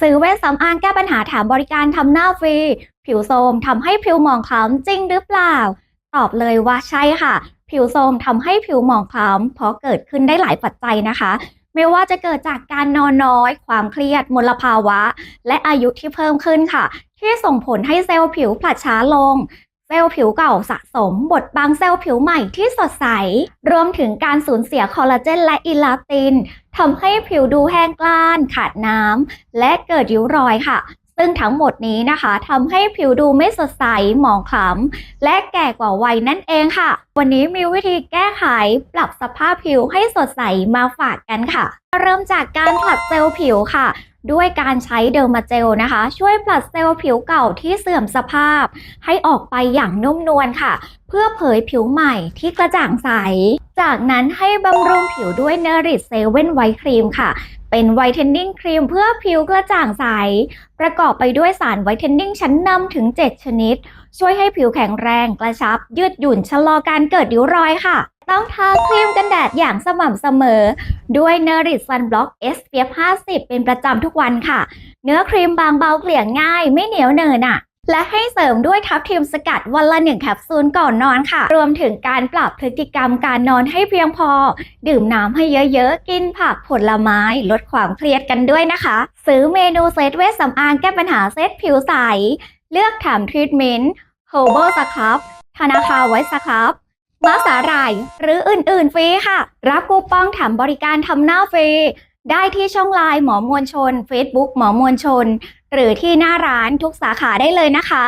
ซื้อเวชสำอางแก้ปัญหาแถมบริการทำหน้าฟรี ผิวโทรมทำให้ผิวหมองคล้ำจริงหรือเปล่า ตอบเลยว่าใช่ค่ะ ผิวโทรมทำให้ผิวหมองคล้ำเพราะเกิดขึ้นได้หลายปัจจัยนะคะ ไม่ว่าจะเกิดจากการนอนน้อย ความเครียด มลภาวะ และอายุที่เพิ่มขึ้นค่ะ ที่ส่งผลให้เซลล์ผิวผลัดช้าลง ซลล์ผิวเก่าสะสมบดบังเซลล์ผิวใหม่ที่สดใส รวมถึงการสูญเสียคอลลาเจนและอิลาตินทำให้ผิวดูแห้งกล้าน ขาดน้ำและเกิดริ้วรอยค่ะ ซึ่งทั้งหมดนี้นะคะทำให้ผิวดูไม่สดใส หมองคล้ำและแก่กว่าวัยนั่นเองค่ะ วันนี้มีวิธีแก้ไขปรับสภาพผิวให้สดใสมาฝากกันค่ะ เริ่มจากการผลัดเซลล์ผิวค่ะ ด้วยการใช้เดอร์มาเจลนะคะ ช่วยผลัดเซลล์ผิวเก่าที่เสื่อมสภาพ ให้ออกไปอย่างนุ่มนวลค่ะ เพื่อเผยผิวใหม่ที่กระจ่างใส จากนั้นให้บำรุงผิวด้วยเนริตเซเว่นไวท์ครีมค่ะ เป็นไวท์เทนนิ่งครีมเพื่อผิวกระจ่างใส ประกอบไปด้วยสารไวท์เทนนิ่งชั้นนำถึง 7 ชนิด ช่วยให้ผิวแข็งแรงกระชับ ยืดหยุ่นชะลอการเกิดริ้วรอยค่ะ ต้องทาครีมกันแดดอย่างสม่ำเสมอ ด้วยเนริตซันบล็อก SPF 50 เป็นประจำทุกวันค่ะ เนื้อครีมบางเบาเกลี่ยง่าย ไม่เหนียวเนินอะและให้เสริมด้วยทับทิมสกัดวันละหนึ่งแคปซูลก่อนนอนค่ะ รวมถึงการปรับพฤติกรรมการนอนให้เพียงพอ ดื่มน้ำให้เยอะๆ กินผักผลไม้ ลดความเครียดกันด้วยนะคะ ซื้อเมนูเซตเวชสำอางแก้ปัญหาเซตผิวใส เลือกถามทรีทเมนต์ h e r b a l สครับธนาคาไว้สครับ มาสาหร่าย หรืออื่นๆฟรีค่ะ รับคูปองถามบริการทำหน้าฟรี ได้ที่ช่องไลน์หมอมวลชน Facebook หมอมวลชน หรือที่หน้าร้านทุกสาขาได้เลยนะคะ